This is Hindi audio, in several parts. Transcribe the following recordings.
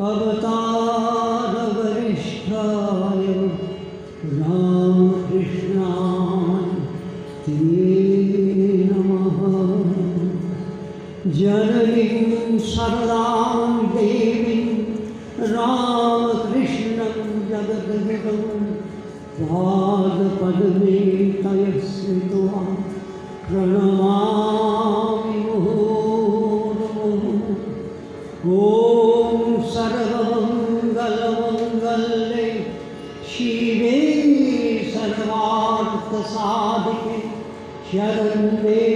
अवतारवरिष्ठाय रामकृष्णाय ते नमः। जननीं सरदां देवीं रामकृष्णं जगद्गुरुं पादपद्मे तयस्वित्वा प्रणमामि। शिवे सर्वार्थसाधिके शरण्ये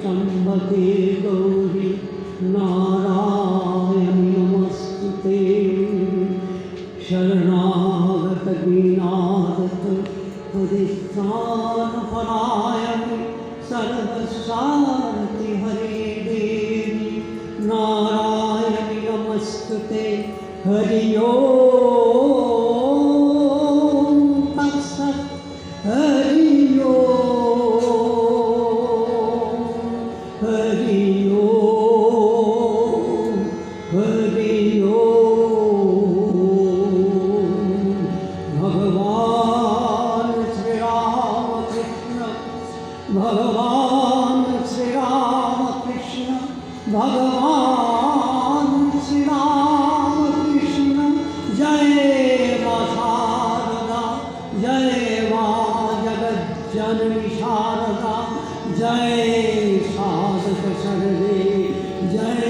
त्र्यम्बके गौरि नारायणि नमस्तु। ते शरणागतदीनागत परित्राणपरायणि सर्वसारथि हरे देवी। नारायणि नमस्तुते हरि ओम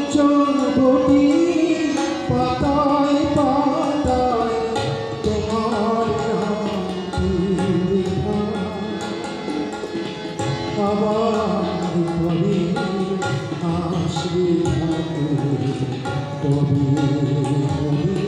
পঞ্চবটি পাতায় পাতায় তোমার আবার কবে আসবে ঠাকুর কবে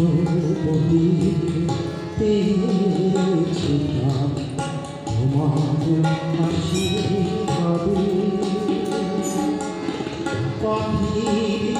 পঞ্চবটি পেয়েছিলাম তোমার আশীর্বাদে পাখির